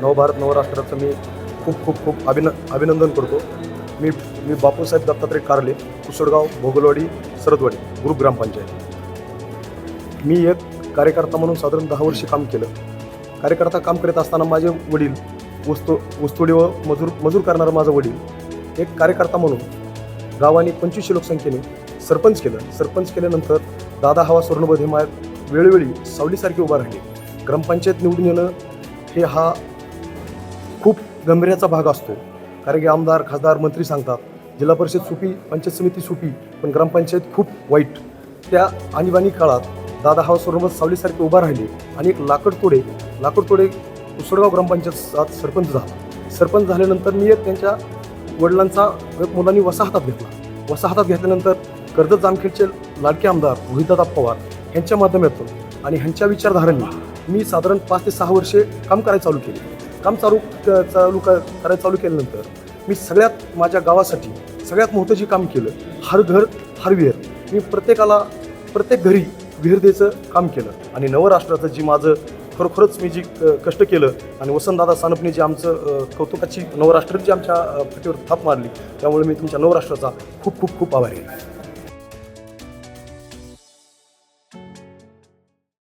नवभारत नवराष्ट्राचं मी खूप खूप खूप अभिन अभिनंदन करतो. मी मी बापूसाहेब दत्तात्रय कारले कुसडगाव भोगलवाडी सरदवाडी ग्रुप ग्रामपंचायत. मी एक कार्यकर्ता म्हणून साधारण दहा वर्षे काम केलं. कार्यकर्ता काम करत असताना माझे वडील वस्तू वस्तुडी व मजूर मजूर करणारा माझा वडील एक कार्यकर्ता म्हणून गावाने पंचवीसशे लोकसंख्येने सरपंच केलं. सरपंच केल्यानंतर दादा हवा स्वर्णबोध हे मा वेळोवेळी सावलीसारखे उभा राहिले. ग्रामपंचायत निवडून येणं हे हा गंभीर्याचा भाग असतो. कारण की आमदार खासदार मंत्री सांगतात जिल्हा परिषद सुपी पंचायत समिती सुपी पण ग्रामपंचायत खूप वाईट. त्या आणीबाणी काळात दादा हा सोरमत सावलीसारखे उभा राहिले आणि एक लाकडतोडे लाकडतोडे उसळगाव ग्रामपंचायत सरपंच झाला. सरपंच झाल्यानंतर मी एक त्यांच्या वडिलांचा मुलांनी वसाहतात घेतला. वसाहतात घेतल्यानंतर कर्जत जामखेडचे लाडके आमदार रोहितदादा पवार यांच्या माध्यमातून आणि ह्यांच्या विचारधारांनी मी साधारण पाच ते सहा वर्षे काम करायला चालू केले. काम चालू चालू क- करायला चालू केल्यानंतर मी सगळ्यात माझ्या गावासाठी सगळ्यात मोठं जे काम केलं हर घर हर विहीर मी प्रत्येकाला प्रत्येक घरी विहीर द्यायचं काम केलं. आणि नवराष्ट्राचं जी माझं खरोखरच मी जी कष्ट केलं आणि वसंतदादा सानपने जे आमचं कौतुकाची नवराष्ट्र जी आमच्या अ, पाठीवर थाप मारली त्यामुळे मी तुमच्या नवराष्ट्राचा खूप खूप खूप आभारी आहे.